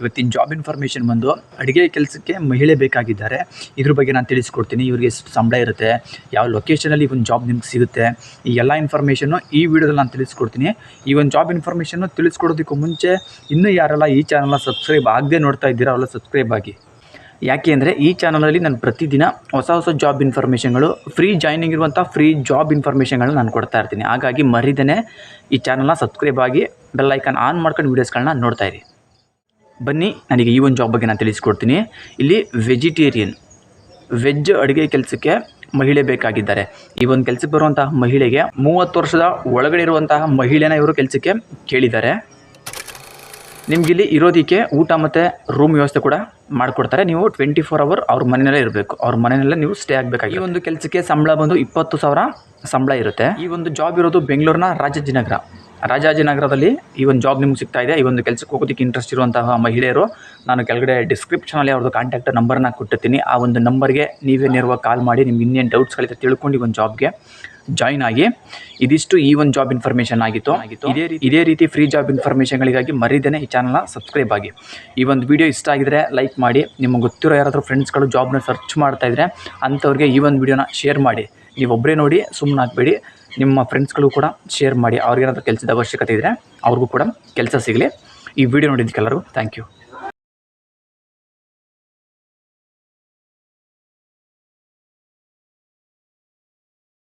ಇವತ್ತಿನ job information ಬಂದು ಅಡುಗೆ ಕೆಲಸಕ್ಕೆ ಮಹಿಳೆ ಬೇಕಾಗಿದ್ದಾರೆ. ಇದ್ರ ಬಗ್ಗೆ ನಾನು ತಿಳಿಸ್ಕೊಡ್ತೀನಿ. ಇವ್ರಿಗೆ ಎಷ್ಟು ಸಂಬಳ ಇರುತ್ತೆ, ಯಾವ ಲೊಕೇಶನಲ್ಲಿ ಒಂದು ಜಾಬ್ ನಿಮ್ಗೆ ಸಿಗುತ್ತೆ, ಈ ಎಲ್ಲ ಇನ್ಫಾರ್ಮೇಷನ್ನು ಈ ವಿಡಿಯೋದಲ್ಲಿ ನಾನು ತಿಳಿಸ್ಕೊಡ್ತೀನಿ. ಈ ಒಂದು ಜಾಬ್ ಇನ್ಫಾರ್ಮೇಷನ್ನು ತಿಳಿಸ್ಕೊಡೋದಕ್ಕೂ ಮುಂಚೆ ಇನ್ನೂ ಯಾರೆಲ್ಲ ಈ ಚಾನಲ್ನ ಸಬ್ಸ್ಕ್ರೈಬ್ ಆಗದೆ ನೋಡ್ತಾ ಇದ್ದೀರಾ ಅವೆಲ್ಲ ಸಬ್ಸ್ಕ್ರೈಬ್ ಆಗಿ. ಯಾಕೆ ಅಂದರೆ ಈ ಚಾನಲಲ್ಲಿ ನಾನು ಪ್ರತಿದಿನ ಹೊಸ ಹೊಸ ಜಾಬ್ ಇನ್ಫಾರ್ಮೇಷನ್ಗಳು ಫ್ರೀ ಜಾಯ್ನಿಂಗ್ ಇರುವಂಥ ಫ್ರೀ ಜಾಬ್ ಇನ್ಫಾರ್ಮೇಷನ್ಗಳನ್ನ ನಾನು ಕೊಡ್ತಾ ಇರ್ತೀನಿ. ಹಾಗಾಗಿ ಮರಿದೇ ಈ ಚಾನಲ್ನ ಸಬ್ಸ್ಕ್ರೈಬ್ ಆಗಿ ಬೆಲ್ಲೈಕನ್ ಆನ್ ಮಾಡ್ಕೊಂಡು ವೀಡಿಯೋಸ್ಗಳನ್ನ ನೋಡ್ತಾ ಇರಿ. ಬನ್ನಿ, ನನಗೆ ಈ ಒಂದು ಜಾಬ್ ಬಗ್ಗೆ ನಾನು ತಿಳಿಸ್ಕೊಡ್ತೀನಿ. ಇಲ್ಲಿ ವೆಜಿಟೇರಿಯನ್ ವೆಜ್ ಅಡುಗೆ ಕೆಲಸಕ್ಕೆ ಮಹಿಳೆ ಬೇಕಾಗಿದ್ದಾರೆ. ಈ ಒಂದು ಕೆಲಸಕ್ಕೆ ಬರುವಂತಹ ಮಹಿಳೆಗೆ ಮೂವತ್ತು ವರ್ಷದ ಒಳಗಡೆ ಇರುವಂತಹ ಮಹಿಳೆನ ಇವರು ಕೆಲಸಕ್ಕೆ ಕೇಳಿದ್ದಾರೆ. ನಿಮಗಿಲ್ಲಿ ಇರೋದಕ್ಕೆ ಊಟ ಮತ್ತು ರೂಮ್ ವ್ಯವಸ್ಥೆ ಕೂಡ ಮಾಡಿಕೊಡ್ತಾರೆ. ನೀವು ಟ್ವೆಂಟಿ ಫೋರ್ ಅವರ್ ಅವ್ರ ಮನೆಯಲ್ಲೇ ಇರಬೇಕು. ಅವ್ರ ಮನೆಯಲ್ಲೇ ನೀವು ಸ್ಟೇ ಆಗಬೇಕಾಗಿ ಈ ಒಂದು ಕೆಲಸಕ್ಕೆ ಸಂಬಳ ಬಂದು ಇಪ್ಪತ್ತು ಸಾವಿರ ಸಂಬಳ ಇರುತ್ತೆ. ಈ ಒಂದು ಜಾಬ್ ಇರೋದು ಬೆಂಗಳೂರಿನ ರಾಜಾಜಿನಗರ ರಾಜಾಜಿನಗರದಲ್ಲಿ ಈ ಒಂದು ಜಾಬ್ ನಿಮ್ಗೆ ಸಿಗ್ತಾ ಇದೆ. ಈ ಒಂದು ಕೆಲಸಕ್ಕೆ ಹೋಗೋದಕ್ಕೆ ಇಂಟ್ರೆಸ್ಟ್ ಇರುವಂತಹ ಮಹಿಳೆಯರು, ನಾನು ಕೆಳಗಡೆ ಡಿಸ್ಕ್ರಿಪ್ಷನಲ್ಲಿ ಅವ್ರದ್ದು ಕಾಂಟ್ಯಾಕ್ಟ್ ನಂಬರ್ನ ಕೊಟ್ಟಿರ್ತೀನಿ. ಆ ಒಂದು ನಂಬರ್ಗೆ ನೀವೇ ನೇರವಾಗಿ ಕಾಲ್ ಮಾಡಿ ನಿಮ್ಗೆ ಇನ್ನೇನು ಡೌಟ್ಸ್ಗಳಿದೆ ತಿಳ್ಕೊಂಡು ಈ ಒಂದು ಜಾಬ್ಗೆ ಜಾಯ್ನ್ ಆಗಿ ಇದಿಷ್ಟು ಈ ಒಂದು ಜಾಬ್ ಇನ್ಫಾರ್ಮೇಷನ್ ಆಗಿತ್ತು. ಆಗಿತ್ತು. ಇದೇ ರೀತಿ ಇದೇ ರೀತಿ ಫ್ರೀ ಜಾಬ್ ಇನ್ಫಾರ್ಮೇಷನ್ಗಳಿಗಾಗಿ ಮರಿದೇನೆ ಈ ಚಾನಲ್ನ ಸಬ್ಸ್ಕ್ರೈಬ್ ಆಗಿ. ಈ ಒಂದು ವಿಡಿಯೋ ಇಷ್ಟ ಆಗಿದ್ರೆ ಲೈಕ್ ಮಾಡಿ. ನಿಮಗೆ ಗೊತ್ತಿರೋ ಯಾರಾದರೂ ಫ್ರೆಂಡ್ಸ್ಗಳು ಜಾಬ್ನ ಸರ್ಚ್ ಮಾಡ್ತಾ ಇದ್ರೆ ಅಂಥವ್ರಿಗೆ ಈ ಒಂದು ವಿಡಿಯೋನ ಶೇರ್ ಮಾಡಿ. ನೀವು ಒಬ್ಬರೇ ನೋಡಿ ಸುಮ್ಮನೆ ಹಾಕ್ಬೇಡಿ ನಿಮ್ಮ ಫ್ರೆಂಡ್ಸ್ಗಳು ಕೂಡ ಶೇರ್ ಮಾಡಿ. ಅವ್ರಿಗೇನಾದರೂ ಕೆಲಸದ ಅವಶ್ಯಕತೆ ಇದ್ದರೆ ಅವ್ರಿಗೂ ಕೂಡ ಕೆಲಸ ಸಿಗಲಿ. ಈ ವಿಡಿಯೋ ನೋಡಿದ್ದಕ್ಕೆಲ್ಲರಿಗೂ ಥ್ಯಾಂಕ್ ಯು